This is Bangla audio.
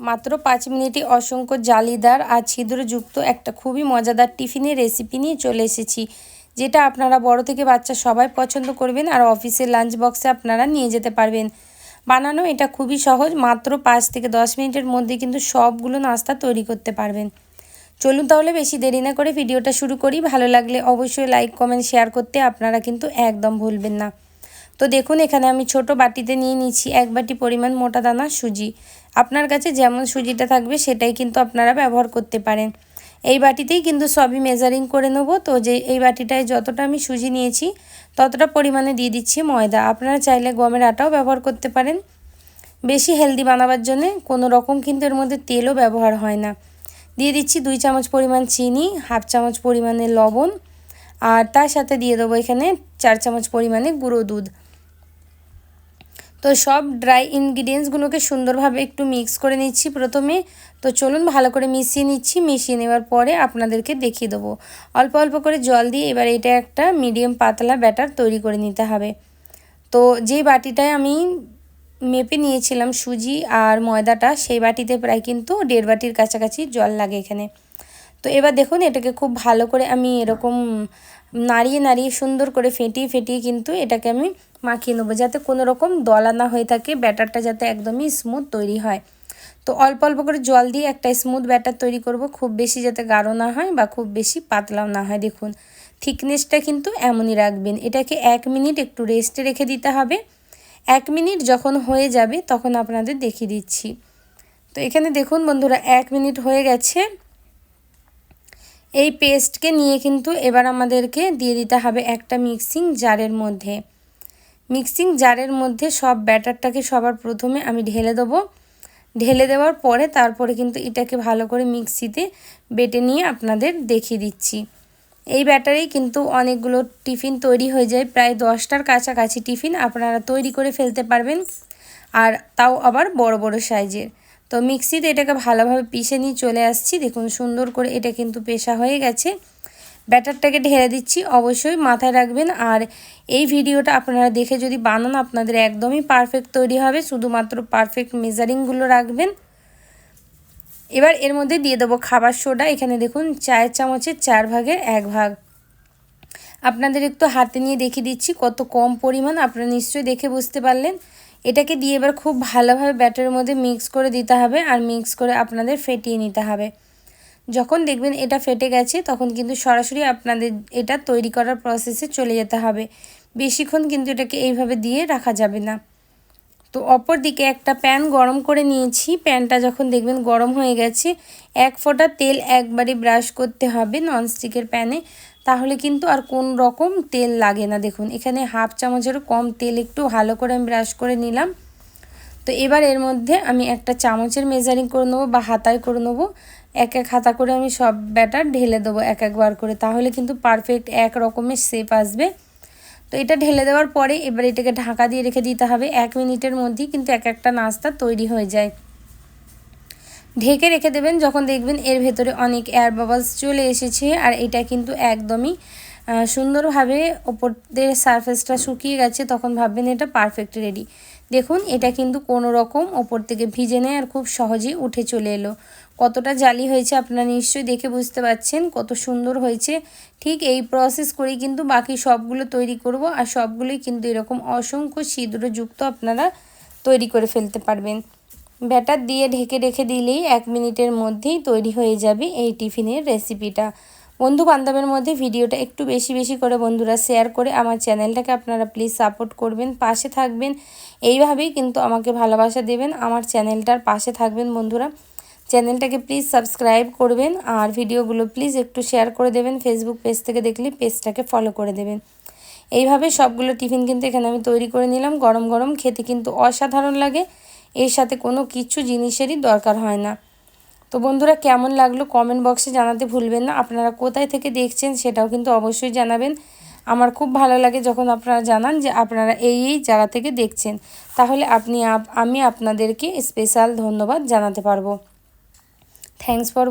মাত্র পাঁচ মিনিটে অসংখ্য জালিদার আর ছিদ্রযুক্ত একটা খুবই মজাদার টিফিনের রেসিপি নিয়ে চলে এসেছি, যেটা আপনারা বড় থেকে বাচ্চা সবাই পছন্দ করবেন আর অফিসের লাঞ্চ বক্সে আপনারা নিয়ে যেতে পারবেন। বানানো এটা খুবই সহজ, মাত্র পাঁচ থেকে দশ মিনিটের মধ্যে কিন্তু সবগুলো নাস্তা তৈরি করতে পারবেন। চলুন তাহলে বেশি দেরি না করে ভিডিওটা শুরু করি। ভালো লাগলে অবশ্যই লাইক কমেন্ট শেয়ার করতে আপনারা কিন্তু একদম ভুলবেন না। তো দেখুন, এখানে আমি ছোট বাটিতে নিয়ে নিচ্ছি এক বাটি পরিমাণ মোটা দানা সুজি। আপনার কাছে যেমন সুজিটা থাকবে সেটাই কিন্তু আপনারা ব্যবহার করতে পারেন। এই বাটিতেই কিন্তু সবই মেজারিং করে নেব। তো যে এই বাটিটায় যতটা আমি সুজি নিয়েছি, ততটা পরিমাণে দিয়ে দিচ্ছি ময়দা। আপনারা চাইলে গমের আটাও ব্যবহার করতে পারেন। বেশি হেলদি বানাবার জন্য কোনো রকম কিন্তু এর মধ্যে তেলও ব্যবহার হয় না। দিয়ে দিচ্ছি দুই চামচ পরিমাণ চিনি, হাফ চামচ পরিমাণে লবণ, আর তার সাথে দিয়ে দেবো এখানে চার চামচ পরিমাণে গুঁড়ো দুধ। তো সব ড্রাই ইনগ্রিডিয়েন্টসগুলোকে সুন্দরভাবে একটু মিক্স করে নিচ্ছি প্রথমে। তো চলুন ভালো করে মিশিয়ে নিচ্ছি। মিশিয়ে নেওয়ার পরে আপনাদেরকে দেখিয়ে দেবো। অল্প অল্প করে জল দিয়ে এবার এটা একটা মিডিয়াম পাতলা ব্যাটার তৈরি করে নিতে হবে। তো যে বাটিটায় আমি মেপে নিয়েছিলাম সুজি আর ময়দাটা, সেই বাটিতে প্রায় কিন্তু দেড় বাটির কাছাকাছি জল লাগে এখানে। তো এবার দেখুন, এটাকে খুব ভালো করে আমি এরকম নাড়িয়ে নাড়িয়ে সুন্দর করে ফেটিয়ে ফেটিয়ে কিন্তু এটাকে আমি মাখিয়ে নেব, যাতে কোনো রকম দলা না হয়ে থাকে, ব্যাটারটা যাতে একদমই স্মুথ তৈরি হয়। তো অল্প অল্প করে জল দিয়ে একটা স্মুথ ব্যাটার তৈরি করব, খুব বেশি যাতে গাঢ় না হয় বা খুব বেশি পাতলাও না হয়, দেখুন। থিকনেসটা কিন্তু এমনই রাখবেন, এটাকে এক মিনিট একটু রেস্টে রেখে দিতে হবে। এক মিনিট যখন হয়ে যাবে, তখন আপনাদের দেখিয়ে দিচ্ছি। তো এখানে দেখুন বন্ধুরা, এক মিনিট হয়ে গেছে। এই পেস্টকে নিয়ে কিন্তু এবার আমাদেরকে দিয়ে দিতে হবে একটা মিক্সিং জারের মধ্যে। মিক্সিং জারের মধ্যে সব ব্যাটারটাকে সবার প্রথমে আমি ঢেলে দেবো। ঢেলে দেওয়ার পরে তারপরে কিন্তু এটাকে ভালো করে মিক্সিতে বেটে নিয়ে আপনাদের দেখিয়ে দিচ্ছি। এই ব্যাটারেই কিন্তু অনেকগুলো টিফিন তৈরি হয়ে যায়, প্রায় দশটার কাছাকাছি টিফিন আপনারা তৈরি করে ফেলতে পারবেন আর তাও আবার বড় বড় সাইজের। তো মিক্সিতে এটাকে ভালোভাবে পিষে নিয়ে চলে আসছি। দেখুন সুন্দর করে এটা কিন্তু পেশা হয়ে গেছে। ব্যাটারটাকে ঢেলে দিচ্ছি, অবশ্যই মাথায় রাখবেন। আর এই ভিডিওটা আপনারা দেখে যদি বানান, আপনাদের একদমই পারফেক্ট তৈরি হবে। শুধুমাত্র পারফেক্ট মেজারিংগুলো রাখবেন। এবার এর মধ্যে দিয়ে দেবো খাবার সোডা। এখানে দেখুন, চায়ের চামচের চার ভাগের এক ভাগ। আপনাদের একটু হাতে নিয়ে দেখিয়ে দিচ্ছি কত কম পরিমাণ, আপনারা নিশ্চয়ই দেখে বুঝতে পারলেন। এটাকে দিয়ে এবার খুব ভালোভাবে ব্যাটারের মধ্যে মিক্স করে দিতে হবে, আর মিক্স করে আপনাদের ফেটিয়ে নিতে হবে। যখন দেখবেন এটা ফেটে গেছে, তখন কিন্তু সরাসরি আপনাদের এটা তৈরি করার প্রসেসে চলে যেতে হবে। বেশিক্ষণ কিন্তু এটাকে এইভাবে দিয়ে রাখা যাবে না। তো অপর দিকে একটা প্যান গরম করে নিয়েছি। প্যানটা যখন দেখবেন গরম হয়ে গেছে, এক ফোঁটা তেল একবারে ব্রাশ করতে হবে ননস্টিকের প্যানে। তাহলে কিন্তু আর কোন রকম তেল লাগে না। দেখুন, এখানে হাফ চামচেরও কম তেল একটু ভালো করে আমি ব্রাশ করে নিলাম। তো এবার এর মধ্যে আমি একটা চামচের মেজারিং করে নেব বা হাতায় করে নেব। এক এক হাতা করে আমি সব ব্যাটার ঢেলে দেবো এক একবার করে। তাহলে কিন্তু পারফেক্ট এক রকমের শেপ আসবে। তো এটা ঢেলে দেওয়ার পরে এবার এটাকে ঢাকা দিয়ে রেখে দিতে হবে। এক মিনিটের মধ্যেই কিন্তু এক একটা নাস্তা তৈরি হয়ে যায়। ঢেকে রেখে দেবেন। যখন দেখবেন এর ভেতরে অনেক এয়ার বাবলস চলে এসেছে আর এটা কিন্তু একদমই সুন্দরভাবে ওপরদের সারফেসটা শুকিয়ে গেছে, তখন ভাববেন এটা পারফেক্ট রেডি দেখুন, এটা কিন্তু কোনো রকম ওপর থেকে ভিজে নেয় আর খুব সহজেই উঠে চলে এলো। কতটা জালি হয়েছে আপনারা নিশ্চয়ই দেখে বুঝতে পারছেন কত সুন্দর হয়েছে। ঠিক এই প্রসেস করেই কিন্তু বাকি সবগুলো তৈরি করব আর সবগুলোই কিন্তু এরকম অসংখ্য ছিদ্রযুক্ত আপনারা তৈরি করে ফেলতে পারবেন। ব্যাটার দিয়ে ঢেকে রেখে দিলেই এক মিনিটের মধ্যেই তৈরি হয়ে যাবে এই টিফিনের রেসিপিটা বন্ধু বান্ধবের মধ্যে ভিডিওটা একটু বেশি বেশি করে বন্ধুরা শেয়ার করে আমার চ্যানেলটাকে আপনারা প্লিজ সাপোর্ট করবেন, পাশে থাকবেন। এইভাবেই কিন্তু আমাকে ভালোবাসা দেবেন, আমার চ্যানেলটার পাশে থাকবেন বন্ধুরা। চ্যানেলটাকে প্লিজ সাবস্ক্রাইব করবেন আর ভিডিওগুলো প্লিজ একটু শেয়ার করে দেবেন ফেসবুক পেজ থেকে দেখলে পেজটাকে ফলো করে দেবেন। এইভাবে সবগুলো টিফিন কিন্তু এখানে আমি তৈরি করে নিলাম, গরম গরম, খেতে কিন্তু অসাধারণ লাগে। এর সাথে কোনো কিছু জিনিসেরই দরকার হয় না। তো বন্ধুরা কেমন লাগল কমেন্ট বক্সে জানাতে ভুলবেন না। আপনারা কোথায় থেকে দেখছেন সেটাও কিন্তু অবশ্যই জানাবেন। আমার খুব ভালো লাগে যখন আপনারা জানান যে আপনারা এই এই জায়গা থেকে দেখছেন। তাহলে আপনি আমি আপনাদেরকে স্পেশাল ধন্যবাদ জানাতে পারব। Thanks for